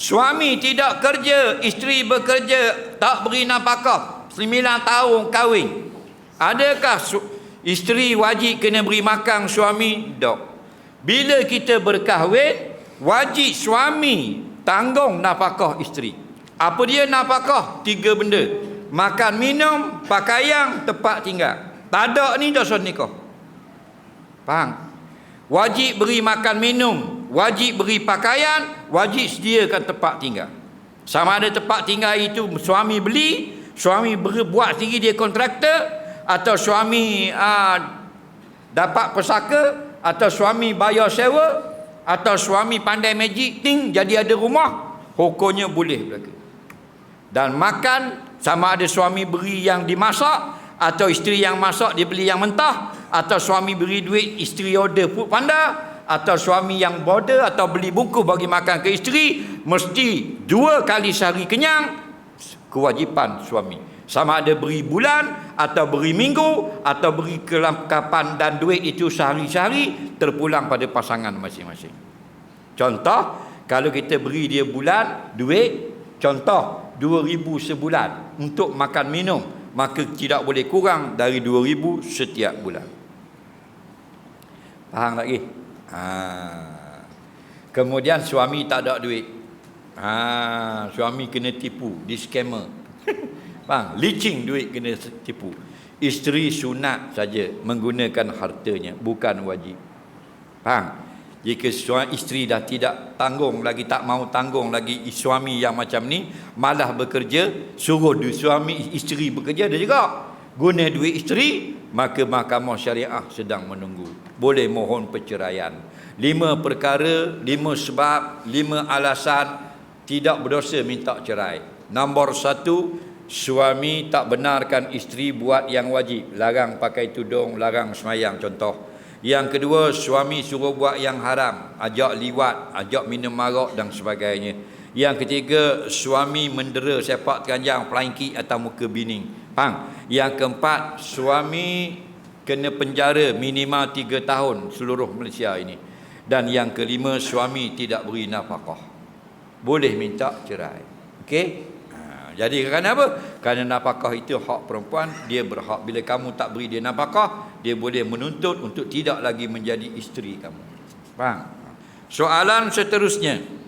Suami tidak kerja, isteri bekerja, tak beri nafkah. 9 tahun kahwin. Adakah isteri wajib kena beri makan suami? Tak. Bila kita berkahwin, wajib suami tanggung nafkah isteri. Apa dia nafkah? Tiga benda. Makan, minum, pakaian, tempat tinggal. Tak ada ni dosa nikah. Faham? Wajib beri makan minum, wajib beri pakaian, wajib sediakan tempat tinggal. Sama ada tempat tinggal itu suami beli, suami berbuat sendiri dia kontraktor atau suami uh, dapat pesaka atau suami bayar sewa atau suami pandai magic ting jadi ada rumah, hukumnya boleh berlaku. Dan makan sama ada suami beri yang dimasak atau isteri yang masak dia beli yang mentah atau suami beri duit isteri order food panda atau suami yang border atau beli buku bagi makan ke isteri mesti dua kali sehari kenyang kewajipan suami. Sama ada beri bulan atau beri minggu atau beri kelengkapan dan duit itu sehari-sehari terpulang pada pasangan masing-masing. Contoh kalau kita beri dia bulan duit contoh 2000 sebulan untuk makan minum maka tidak boleh kurang dari 2000 setiap bulan. Faham lagi ha. kemudian suami tak ada duit ha. suami kena tipu di scammer faham leaching duit kena tipu isteri sunat saja menggunakan hartanya bukan wajib faham jika suami isteri dah tidak tanggung lagi tak mau tanggung lagi suami yang macam ni malah bekerja suruh suami isteri bekerja dia juga guna duit isteri maka mahkamah syariah sedang menunggu. Boleh mohon perceraian. Lima perkara lima sebab lima alasan tidak berdosa minta cerai. Nombor satu suami tak benarkan isteri buat yang wajib. Larang pakai tudung larang semayang contoh. Yang kedua, suami suruh buat yang haram, ajak liwat, ajak minum marak dan sebagainya. Yang ketiga, suami mendera sepak teranjang, kick atau muka bining. Faham? Yang keempat, suami kena penjara minimal 3 tahun seluruh Malaysia ini. Dan yang kelima, suami tidak beri nafkah. Boleh minta cerai. Okey? Jadi kerana apa? Kerana nafkah itu hak perempuan, dia berhak bila kamu tak beri dia nafkah, dia boleh menuntut untuk tidak lagi menjadi isteri kamu. Faham? Soalan seterusnya.